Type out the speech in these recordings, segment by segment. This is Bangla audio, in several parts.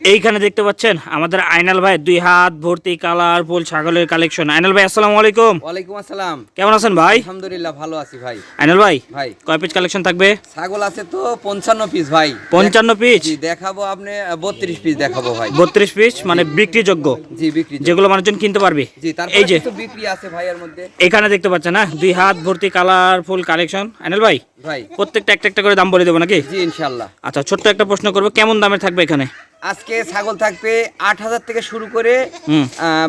এইখানে দেখতে পাচ্ছেন আমাদের আইনাল ভাই দুই হাত ভর্তি কালারফুল ছাগলের কালেকশন আইনাল ভাই আসসালামু আলাইকুম। ওয়ালাইকুম আসসালাম। কেমন আছেন ভাই? আলহামদুলিল্লাহ ভালো আছি ভাই। আইনাল ভাই ভাই। কয় পিস কালেকশন থাকবে? ছাগল আছে তো পঞ্চান্ন পিস ভাই। পঞ্চান্ন পিস জি দেখাবো আপনি বত্রিশ পিস দেখাবো ভাই। বত্রিশ পিস মানে বিক্রিযোগ্য। জি বিক্রি যেগুলো মানুষজন কিনতে পারবে। জি তারপরে এই যে। বিক্রি আছে ভাইয়ের মধ্যে। এখানে দেখতে পাচ্ছেন না দুই হাত ভর্তি কালারফুল কালেকশন আইনাল ভাই? ভাই। প্রত্যেকটা একটা একটা করে দাম বলে দেবো নাকি? জি ইনশাল্লাহ। আচ্ছা ছোট্ট একটা প্রশ্ন করব কেমন দামের থাকবে এখানে? আজকে ছাগল থাকবে আট হাজার থেকে শুরু করে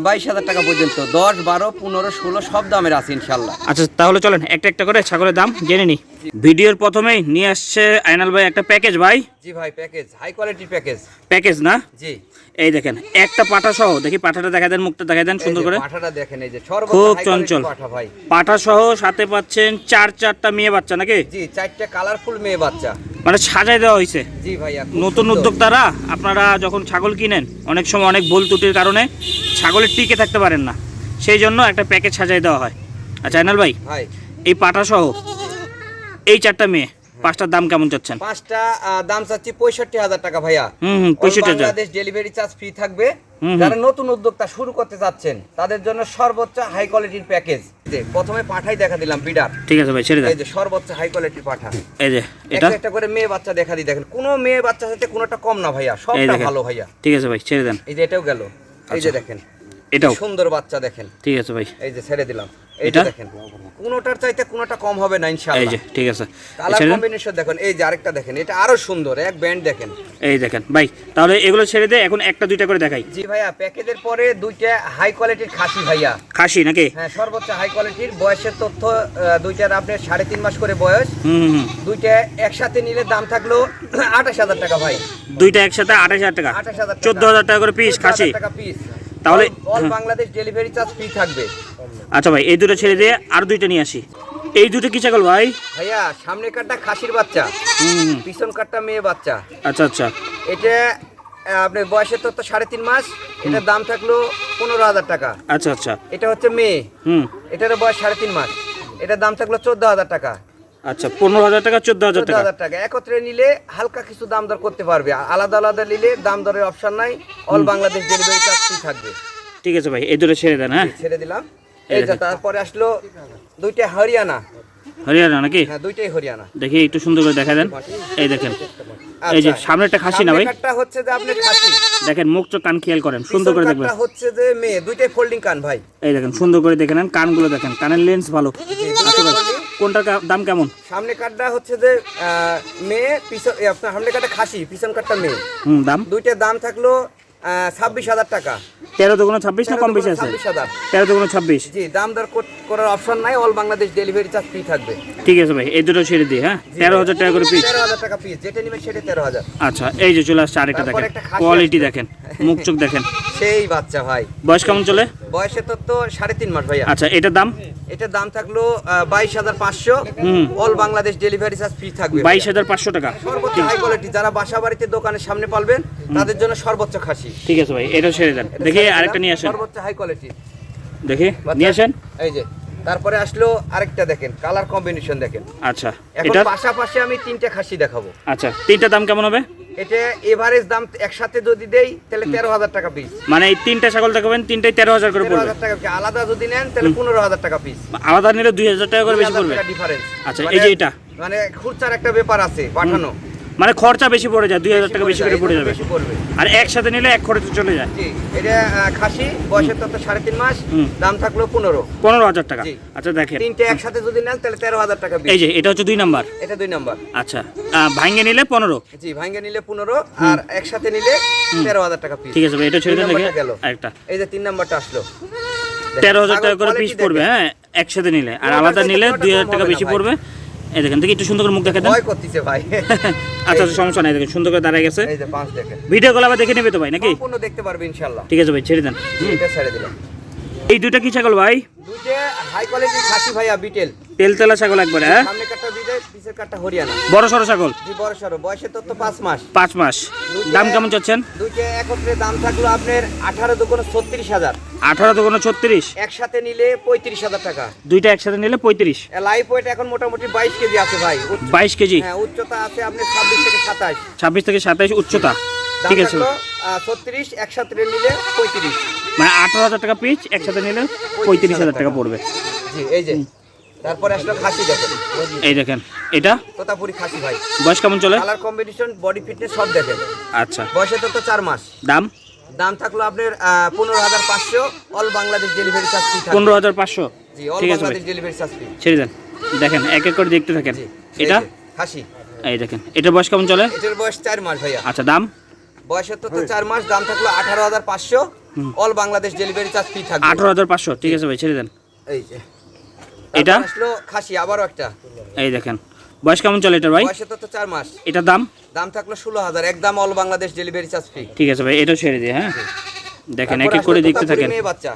বাইশ হাজার টাকা পর্যন্ত। দশ বারো পনেরো ষোলো সব দামের আছে ইনশাল্লাহ। আচ্ছা তাহলে চলেন একটা একটা করে ছাগলের দাম জেনে নি। ভিডিওর প্রথমেই নিয়ে আসছে আয়নাল ভাই একটা প্যাকেজ ভাই। জি ভাই প্যাকেজ হাই কোয়ালিটির প্যাকেজ প্যাকেজ না? জি। এই দেখেন একটা পাঠা সহ দেখি পাঠাটা দেখা দেন মুখটা দেখা দেন সুন্দর করে। পাঠাটা দেখেন এই যে খুব চঞ্চল। পাঠা ভাই। পাঠা সহ সাথে পাচ্ছেন চার চারটা মেয়ে বাচ্চা নাকি? জি চারটে কালারফুল মেয়ে বাচ্চা। মানে সাজাই দেওয়া হয়েছে। জি খুব নতুন। উদ্যোক্তারা আপনারা যখন ছাগল কিনেন অনেক সময় অনেক ভুল ত্রুটির কারণে ছাগলের টিকে থাকতে পারেন না। সেই জন্য একটা প্যাকেজ সাজাই দেওয়া হয়। আচ্ছা আইনাল ভাই ভাই। এই পাঠা সহ এই চারটা মেয়ে পাঁচটার দাম কেমন চাচ্ছেন? পাঁচটা দাম চাচ্ছি পঁয়ষট্টি হাজার টাকা ভাইয়া। হুম পঁয়ষট্টি বাংলাদেশ ডেলিভারি চার্জ ফ্রি থাকবে। যারা নতুন উদ্যোক্তা শুরু করতে চাচ্ছেন তাদের জন্য সর্বোচ্চ হাই কোয়ালিটির প্যাকেজ প্রথমে পাঠাই দেখা দিলাম বিডার ঠিক আছে ভাই ছেড়ে দেন। এই যে সর্বোচ্চ হাই কোয়ালিটির পাঠা। এই যে এটা? একটা করে মেয়ে বাচ্চা দেখা দিই দেখেন। কোনো মেয়ে বাচ্চা সাথে কোনোটা কম না ভাইয়া সবটা ভালো ভাইয়া। ঠিক আছে ভাই ছেড়ে দেন। এই যে এটাও গেল। এই যে আচ্ছা। দেখেন। এটাও? সুন্দর বাচ্চা দেখেন। ঠিক আছে ভাই। এই যে ছেড়ে দিলাম। এটা? দেখেন কোনোটার চাইতে কোনোটা কম হবে না এই যে ঠিক আছে। কালার কম্বিনেশন দেখেন এই যে আরেকটা দেখেন এটা আরও সুন্দর এক ব্যান্ড দেখেন। এই দেখেন ভাই তাহলে এগুলো ছেড়ে দে এখন একটা দুইটা করে দেখাই। জি ভাইয়া প্যাকেজের পরে দুইটা হাই কোয়ালিটির খাসি ভাইয়া। খাসি নাকি? হ্যাঁ সর্বোচ্চ হাই কোয়ালিটির বয়সের তথ্য দুইটার আপনার সাড়ে তিন মাস করে বয়স। হুম দুইটা একসাথে নিলে দাম থাকল আঠাশ হাজার টাকা ভাই। দুইটা একসাথে আঠাশ হাজার টাকা? আঠাশ হাজার চোদ্দ হাজার টাকা করে পিস খাসি। টাকা পিস তাহলে- all. Bangladesh delivery charge free থাকবে। আচ্ছা ভাই এই দুটো ছেড়ে দিয়ে আর দুইটা নিয়ে আসি। এই দুটো কি ছাগল ভাই? ভাইয়া সামনে কাটটা খাসির বাচ্চা পিছন কাটটা মেয়ে বাচ্চা। আচ্ছা আচ্ছা। এটা আপনার বয়সের তথ্য সাড়ে তিন মাস এটার দাম থাকল পনেরো হাজার টাকা। আচ্ছা আচ্ছা। এটা হচ্ছে মেয়ে। হুম। এটার বয়স সাড়ে তিন মাস। এটার দাম থাকল চোদ্দ হাজার টাকা। আচ্ছা পনেরো হাজার টাকা চোদ্দ হাজার টাকা হাজার টাকা। একত্রে নিলে হালকা কিছু দাম দর করতে পারবে। আর আলাদা আলাদা নিলে দাম দরের অপশন নাই। অল বাংলাদেশ ডেলিভারি চার্জ থাকবে। ঠিক আছে ভাই এই দুটো ছেড়ে দেন হ্যাঁ? ছেড়ে দিলাম। এই এই যে দেখেন। তারপরে আসলো দুইটা হরিয়ানা। হরিয়ানা নাকি? হ্যাঁ দুইটাই হরিয়ানা। দেখি একটু সুন্দর করে দেখা দেন। এই দেখেন। এই যে সামনে একটা খাসি না ভাই? কাটটা হচ্ছে যে আপনি খাসি। দেখেন মুখ চোখ কান খেয়াল করেন সুন্দর করে দেখবেন। হচ্ছে যে মেয়ে দুইটাই ফোল্ডিং কান ভাই। এই দেখেন সুন্দর করে দেখে নেন কানগুলো দেখেন কানের লেন্স ভালো। কোনটার দাম কেমন? সামনে কাটটা হচ্ছে যে মেয়ে পিছন আপনার সামনে কাটটা খাসি পিছন কাটটা মেয়ে। হুম দাম? দুইটার দাম থাকল ছাব্বিশ হাজার টাকা। তেরো দুগুণ ছাব্বিশ না কম বেশি আছে? তেরো দুগুণ ছাব্বিশ। জি দাম দর কর- করার অপশন নাই all Bangladesh delivery charge free থাকবে। ঠিক আছে ভাই এই দুটো ছেড়ে দিই হ্যাঁ? তেরো হাজার টাকা করে পিস তেরো হাজার টাকা পিস যেটা নেবেন সেটা তেরো হাজার। আচ্ছা এই যে চলে আসছে আরেকটা দেখেন। কোয়ালিটি দেখেন মুখ চোখ দেখেন। সেই বাচ্চা ভাই। বয়স কেমন চলে? বয়সে তো তো সাড়ে তিন মাস ভাইয়া। আচ্ছা এটার দাম? এটার দাম থাকল বাইশ হাজার পাঁচশো। All Bangladesh delivery charge free থাকবে বাইশ হাজার পাঁচশো টাকা। সর্বোচ্চ হাই কোয়ালিটি যারা বাসা বাড়িতে দোকানের সামনে পালবেন তাদের জন্য সর্বোচ্চ খাসি। ঠিক আছে ভাই এটা ছেড়ে দেন দেখি আরেকটা নিয়ে আসেন। সর্বোচ্চ হাই কোয়ালিটি দেখি নিয়ে আসেন। এই যে তারপরে আসলো আরেকটা দেখেন কালার কম্বিনেশন দেখেন। আচ্ছা এখন পাশাপাশি আমি তিনটা খাসি দেখাবো। আচ্ছা তিনটা দাম কেমন হবে? এটা এভারেজ দাম একসাথে যদি দেই তাহলে তেরো হাজার টাকা পিস মানে এই তিনটা ছাগল দেখাবেন তিনটাই তেরো হাজার করে পড়বে। টাকা। আলাদা যদি নেন তাহলে পনেরো হাজার টাকা পিস আলাদা নিলে দুই হাজার টাকা করে বেশি পড়বে? ডিফারেন্স আচ্ছা, এই যে এটা। মানে খুচরার একটা ব্যাপার আছে পাঠানো। মানে খরচা বেশি পড়ে যায় দুই হাজার টাকা বেশি করে পড়ে যাবে। আর একসাথে নিলে এক খরচে চলে যায়। এটা খাসি বয়সের তত সাড়ে তিন মাস দাম থাকল পনেরো। পনেরো হাজার টাকা। আচ্ছা দেখেন। তিনটে একসাথে যদি নেন তাহলে তেরো হাজার টাকা এই যে এটা হচ্ছে দুই নাম্বার। এটা দুই নাম্বার। আচ্ছা ভাঙ্গে নিলে পনেরো। জি ভাঙ্গে নিলে পনেরো আর একসাথে নিলে তেরো হাজার টাকা পিস ঠিক আছে ভাই এটা ছেড়ে দেন গেল। আরেকটা। এই যে তিন নাম্বারটা আসলো। তেরো হাজার টাকা করে পিস পড়বে হ্যাঁ একসাথে নিলে। আর আলাদা নিলে দুই হাজার টাকা বেশি পড়বে। এই দেখেন দেখি একটু সুন্দর করে মুখ দেখে দেন ভয় করতেছে ভাই। আচ্ছা আচ্ছা, সমস্যা নাই দেখেন সুন্দর করে দাঁড়ায় গেছে। এই যে পাঁচ ভিডিও কল আবার দেখে নেবে তো ভাই নাকি? সম্পূর্ণ দেখতে পারবে ইনশাল্লাহ ঠিক আছে ভাই ছেড়ে দেন। এটা ছেড়ে দিলাম। এই দুইটা কি ছাগল ভাই? হাই কোয়ালিটির খাসি ভাইয়া বিটেল। তেলতেলা ছাগল একবারে হ্যাঁ? সামনে কাটটা বিটেল পিছের কাটটা হরিয়ানা। বড় সড়ো ছাগল? জি বড় সড়ো। বয়সে তো তো পাঁচ মাস। পাঁচ মাস। দাম কেমন চাচ্ছেন? দুইটা একত্রে দাম থাকল আপনার দুগুণ একসাথে নিলে পঁয়ত্রিশ হাজার টাকা। দুইটা একসাথে নিলে পঁয়ত্রিশ? লাইফ ওয়েট এখন মোটামুটি বাইশ কেজি আছে ভাই উচ্চ- বাইশ কেজি? হ্যাঁ উচ্চতা আছে আপনার ছাব্বিশ থেকে সাতাশ। ছাব্বিশ থেকে সাতাইশ উচ্চতা। ঠিক আছে। থাকল ছত্রিশ একসাথে নিলে পঁয়ত্রিশ। মানে আঠারো হাজার টাকা পিচ একসাথে নিলে পঁয়ত্রিশ হাজার টাকা পড়বে। জি এই যে তারপরে আসলো খাসি দেখেন। এই দেখেন এটা? তোতাপুরি খাসি ভাই। বয়স কেমন চলে? কালার কম্বিনেশন বডি ফিটনেস সব দেখেন। আচ্ছা। বয়সে তো তো চার মাস। দাম? দাম থাকল আপনার পনেরো হাজার পাঁচশো। All Bangladesh delivery charge free পনেরো হাজার পাঁচশো? জি অল ঠিক আছে বাংলাদেশ ডেলিভারি চার্জ ফ্রি ছেড়ে দেন। দেখেন এক এক করে দেখতে থাকেন। এটা? খাসি। এই দেখেন এটা বয়স কেমন চলে? এটার বয়স চার মাস ভাইয়া। আচ্ছা দাম? বয়সের তো চার মাস দাম থাকল আঠারো হাজার পাঁচশো। All Bangladesh delivery charge free থাকবে। আঠারো হাজার পাঁচশো ঠিক আছে ভাই ছেড়ে দেন। এই যে। এটা? আসলো খাসি আবারও একটা। এই দেখেন বয়স কেমন চলে এটার ভাই? বয়সে তো চার মাস। এটার দাম? দাম থাকল ষোলো হাজার একদম all Bangladesh delivery charge free ঠিক আছে ভাই এটাও ছেড়ে দিয়ে হ্যাঁ? দেখেন এক এক করে দেখতে থাকেন। মেয়ে বাচ্চা।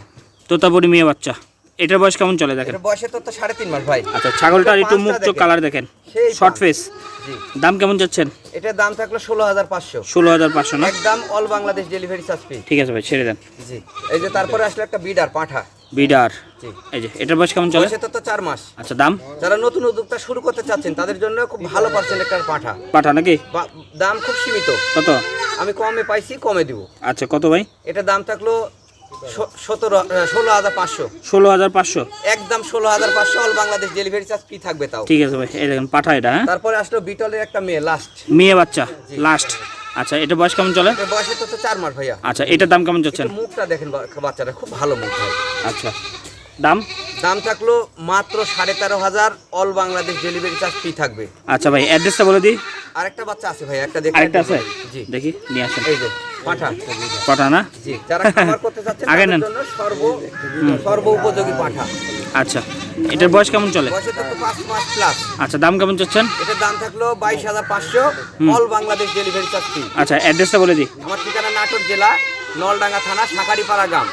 তোতাপুরি মেয়ে বাচ্চা। এটার বয়স কেমন চলে দেখেন? বয়সে তো সাড়ে তিন মাস ভাই। আচ্ছা ছাগলটার একটু মুখ চোখ কালার দেখেন। শর্ট ফেস দাম কেমন যাচ্ছেন এটার দাম থাকল ষোলো হাজার পাঁচশো। ষোলো হাজার পাঁচশো না? একদম all Bangladesh delivery charge free ঠিক আছে ভাই ছেড়ে দেন। জি। এই যে তারপরে আসলে একটা বিডার পাঠা। বিডার। এই যে এটার বয়স কেমন চলে? বয়সে তো তো চার মাস। আচ্ছা দাম? যারা নতুন উদ্যোক্তা শুরু করতে চাচ্ছেন তাদের জন্য খুব ভালো পার্সেন্ট একটা পাঠা। পাঠা নাকি? দাম খুব সীমিত। কত? আমি কমে পাইছি কমে দিব। আচ্ছা কত ভাই? এটা দাম থাকল ষোলো হাজার পাঁচশো। ষোলো হাজার পাঁচশো? একদম ষোলো হাজার পাঁচশো all Bangladesh delivery charge free থাকবে তাও? ঠিক আছে ভাই এই দেখেন পাঠা এটা হ্যাঁ? তারপরে আসলো বিটলের একটা মেয়ে লাস্ট মেয়ে বাচ্চা লাস্ট আচ্ছা এটা বয়স কেমন চলে? বয়সে তো তো চার মাস ভাইয়া। আচ্ছা এটার দাম কেমন একটু মুখটা দেখেন বাচ্চাটা খুব ভালো মুখ আচ্ছা দাম? দাম থাকল মাত্র সাড়ে তেরো হাজার all Bangladesh delivery charge free থাকবে? আচ্ছা ভাই অ্যাড্রেসটা বলে দিই। আরেকটা বাচ্চা আছে ভাই একটা দেখে আরেকটা আছে? জি। দেখি নিয়ে আসেন। এই যে পাঠা। পাঠা না? জি যারা খামার করতে চাচ্ছেন আগে নেন। জন্য সর্ব সর্ব উপযোগী পাঠা। আচ্ছা এটার বয়স কেমন চলে? আচ্ছা দাম কেমন চাচ্ছেন? এটার দাম থাকল বাইশ হাজার পাঁচশো অল বাংলাদেশ ডেলিভারি চার্জ আচ্ছা অ্যাড্রেসটা বলে দিই। আমার ঠিকানা নাটোর জেলা নলডাঙ্গা থানা সাকারিপাড়া গ্রাম।